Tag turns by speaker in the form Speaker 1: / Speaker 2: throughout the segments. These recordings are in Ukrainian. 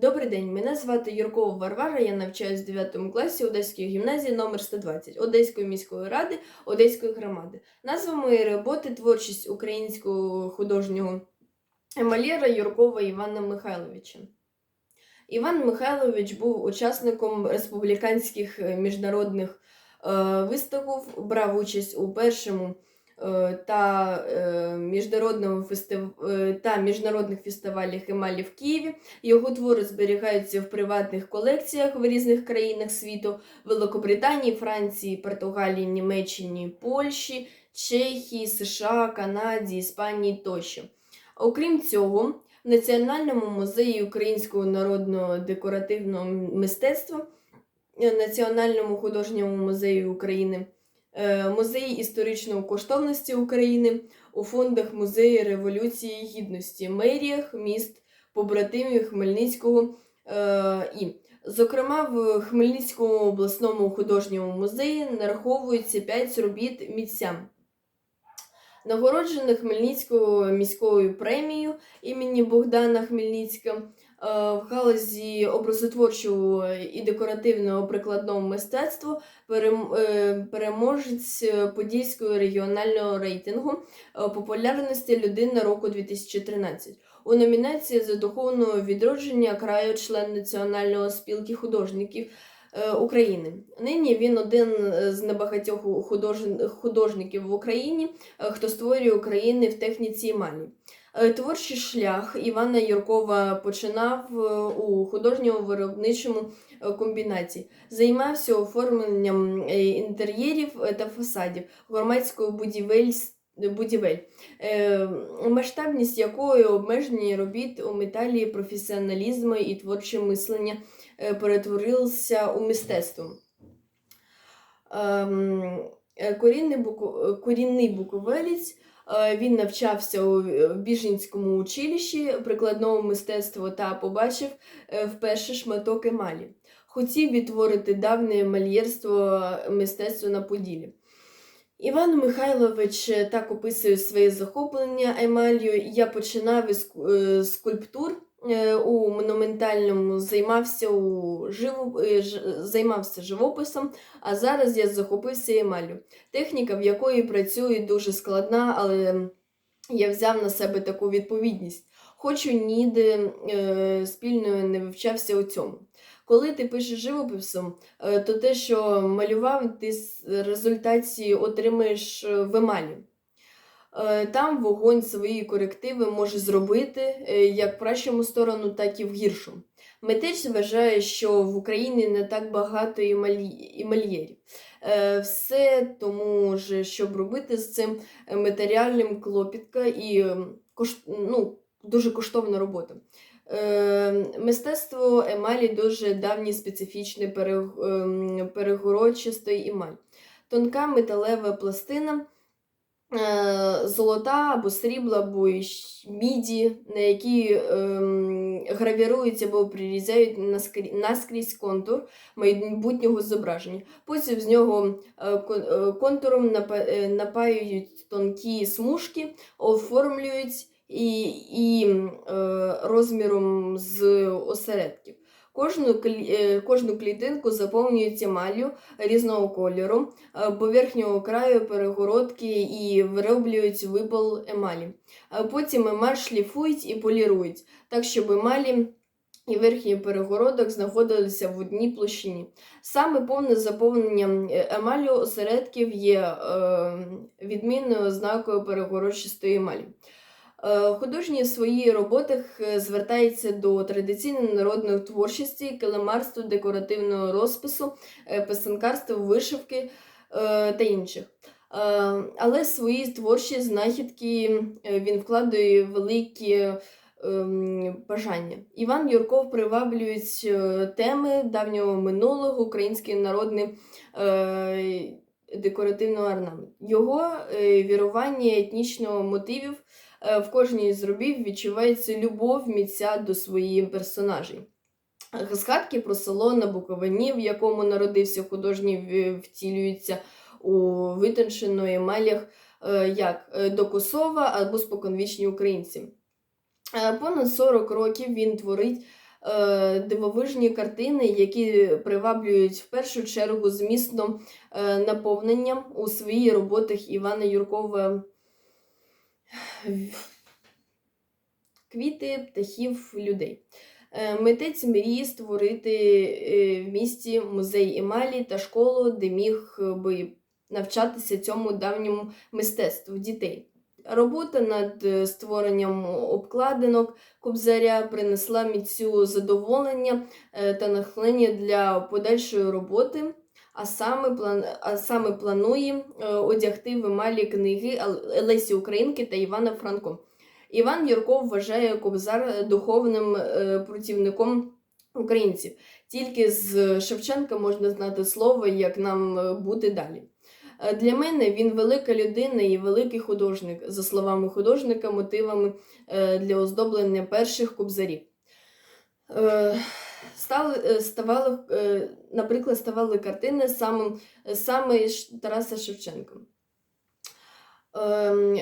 Speaker 1: Добрий день, мене звати Юркова Варвара. Я навчаюсь в 9 класі Одеської гімназії номер 120 Одеської міської ради Одеської громади. Назва моєї роботи творчість українського художнього емалєра Юркова Івана Михайловича. Іван Михайлович був учасником республіканських міжнародних е, виставок, брав участь у першому та, е, міжнародному фестив... е, та міжнародних фестивалях емалі в Києві. Його твори зберігаються в приватних колекціях в різних країнах світу: Великобританії, Франції, Португалії, Німеччині, Польщі, Чехії, США, Канаді, Іспанії тощо. Окрім цього, в Національному музеї українського народного декоративного мистецтва, е, Національному художньому музеї України, Музеї історичної коштовності України, у фондах Музею Революції Гідності, меріях міст, побратимів Хмельницького е, і, зокрема, в Хмельницькому обласному художньому музеї нараховується 5 робіт митцям. Нагороджених Хмельницькою міською премією імені Богдана Хмельницького е, в галузі образотворчого і декоративного прикладного мистецтва е, переможець Подільського регіонального рейтингу е, популярності людина року 2013. У номінації за духовне відродження краю член Національної спілки художників е, України. Нині він один з небагатьох худож- художників в Україні, е, хто створює України в техніці емалі. Е, Творчий шлях Івана Юркова починав е, у художньому виробничому е, комбінаті. Займався оформленням інтер'єрів та фасадів, громадської будівель, будівель масштабність якої обмежені робіт у металі професіоналізму і творче мислення перетворилися у мистецтво. Ем, корінний буковелець. Е, Він навчався у Біженському Біжинському училищі прикладного мистецтва та побачив е, вперше шматок емалі. Хотів відтворити давнє мальєрство мистецтва на Поділі. Іван Михайлович е, так описує своє захоплення емалью. Я починав із ску- е, скульптур е, у монументальному, займався, у живо... е, займався живописом, а зараз я захопився емаллю. Техніка, в якої працюю, дуже складна, але я взяв на себе таку відповідність. Хочу ніде е, спільно не вивчався у цьому. Коли ти пишеш живописом, е, то те, що малював, ти з результаті отримаєш е, в емалі. Е, Там вогонь свої корективи може зробити е, як в кращому сторону, так і в гіршу. Митець вважає, що в Україні не так багато емальєрів. Е, Все тому, ж, щоб робити з цим матеріальним клопітка і ну, дуже коштовна робота. Мистецтво емалі дуже давнє специфічне ем, емаль. Тонка металева пластина, золота або срібла, або міді, на які ем, гравірують або прирізають наскрі- наскрізь контур майбутнього зображення. Потім з нього е, е, контуром е, напаюють тонкі смужки, оформлюють і, і е, розміром з осередків. Кожну, е, кожну клітинку заповнюють емаллю різного кольору, е, поверхнього краю перегородки і вироблюють випал емалі. Е, Потім емаль шліфують і полірують, так щоб емалі і верхній перегородок знаходилися в одній площині. Саме повне заповнення е, емалю осередків є е, відмінною ознакою перегородчастої емалі. Е, Художні роботах е, звертається до традиційної народної творчості, килимарства, декоративного розпису, е, писанкарства, вишивки е, та інших. Але свої творчі знахідки він вкладає великі бажання. Іван Юрков приваблюють теми давнього минулого, український народний декоративний орнамент. Його вірування етнічного мотивів в кожній з робів відчувається любов митця до своїх персонажей. Згадки про село на Буковині, в якому народився художній, втілюються у витонченої емалях е, як е, до Косова або споконвічні українці. Е, Понад 40 років він творить е, дивовижні картини, які приваблюють в першу чергу змістом е, наповненням у своїх роботах Івана Юркова квіти, птахів, людей. Е, Митець мріє створити е, в місті музей емалі та школу, де міг би навчатися цьому давньому мистецтву дітей. Робота над е, створенням обкладинок Кобзаря принесла митцю задоволення та натхнення для подальшої роботи, а саме, план... а саме планує е, одягти в емалі книги Лесі Українки та Івана Франко. Іван Юрков вважає Кобзар духовним е, противником українців. Тільки з Шевченка можна знати слово, як нам е, бути далі. Для мене він велика людина і великий художник, за словами художника, мотивами для оздоблення перших кобзарів. Стали, е, ставали, е, наприклад, ставали картини саме, саме Тараса Шевченка. Ем,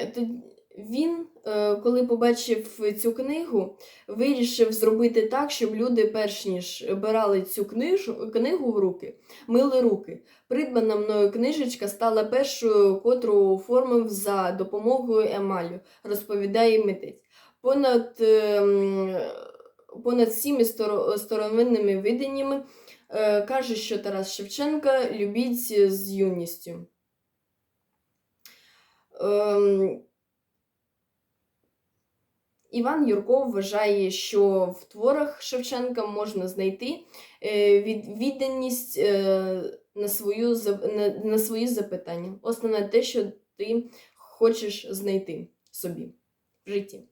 Speaker 1: Він, е, коли побачив цю книгу, вирішив зробити так, щоб люди, перш ніж брали цю книжу, книгу в руки, мили руки. Придбана мною книжечка стала першою, котру оформив за допомогою емалю, розповідає митець. Понад, ем, понад всіми сторо- старовинними виданнями е, каже, що Тарас Шевченка любіть з юністю. Ем, Іван Юрков вважає, що в творах Шевченка можна знайти е, відданість е, на, свою, на свої запитання. Основне те, що ти хочеш знайти собі в житті.